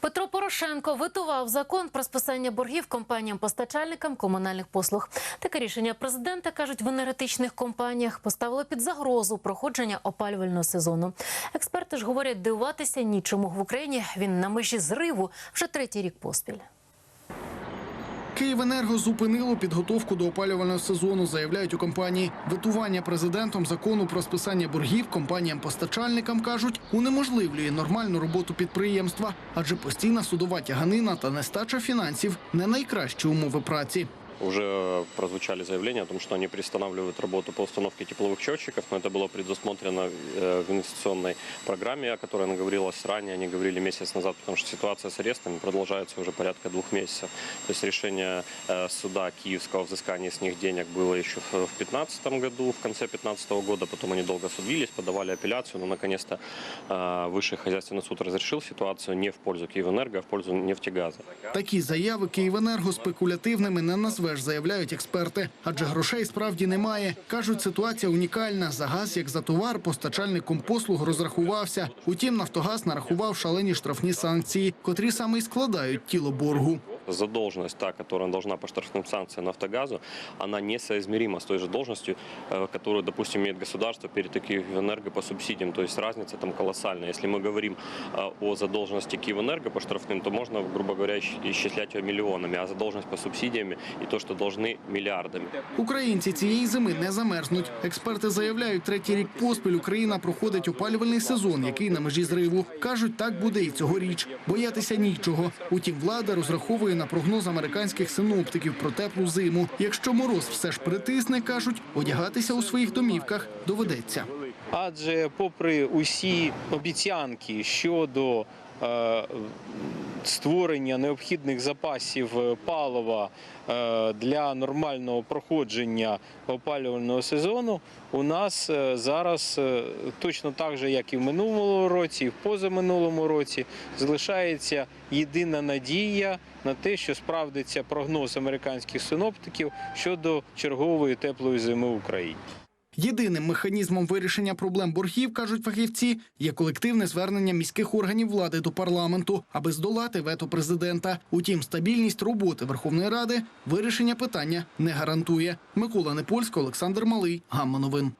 Петро Порошенко витував закон про списання боргів компаніям-постачальникам комунальних послуг. Таке рішення президента кажуть в енергетичних компаніях поставило під загрозу проходження опалювального сезону. Експерти ж говорять, дивуватися нічому в Україні. Він на межі зриву вже третій рік поспіль. Київенерго зупинило підготовку до опалювального сезону, заявляють у компанії. Витування президентом закону про списання боргів компаніям-постачальникам кажуть, унеможливлює нормальну роботу підприємства, адже постійна судова тяганина та нестача фінансів не найкращі умови праці Уже прозвучали заявления о том, что они приостанавливают работу по установке тепловых счетчиков, но это было предусмотрено э, в инвестиционной программе, о которой говорилось ранее, они говорили месяц назад, потому что ситуация с арестами продолжается уже порядка двух месяцев. То есть решение э, суда Киевского о взыскании с них денег было еще в 2015 году, в конце 2015 года, потом они долго судились, подавали апелляцию, но наконец-то э, Высший хозяйственный суд разрешил ситуацию не в пользу Киевэнерго, а в пользу нефтегаза. Такі заяви Київенерго спекулятивними не назвеш, заявляють експерти. Адже грошей справді немає. Кажуть, ситуація унікальна. За газ, як за товар, постачальником послуг розрахувався. Утім, Нафтогаз нарахував шалені штрафні санкції, котрі саме й складають тіло боргу задолженность, та, которая должна по штрафным санкциям Нафтогазу, она несоизмерима с той же должностью, э, которую, допустим, имеет государство перед Киевэнерго по субсидиям. То есть разница там колоссальная. Если мы говорим э, о задолженности Киевэнерго по штрафным, то можно, грубо говоря, исч- исчислять ее миллионами, а задолженность по субсидиям и то, что должны миллиардами. Українці цієї зими не замерзнуть. Експерти заявляють, третій рік поспіль Україна проходить опалювальний сезон, який на межі зриву. Кажуть, так буде і цьогоріч. Боятися нічого. Утім, влада розраховує на прогноз американських синоптиків про теплу зиму. Якщо мороз все ж притисне, кажуть, одягатися у своїх домівках доведеться. Адже, попри усі обіцянки щодо е, створення необхідних запасів е, палива е, для нормального проходження опалювального сезону, у нас зараз точно так же, як і в минулому році, і в позаминулому році, залишається єдина надія на те, що справдиться прогноз американських синоптиків щодо чергової теплої зими в Україні. Єдиним механізмом вирішення проблем боргів, кажуть фахівці, є колективне звернення міських органів влади до парламенту, аби здолати вето президента. Утім, стабільність роботи Верховної Ради вирішення питання не гарантує. Микола Непольський, Олександр Малий, Гамма Новин.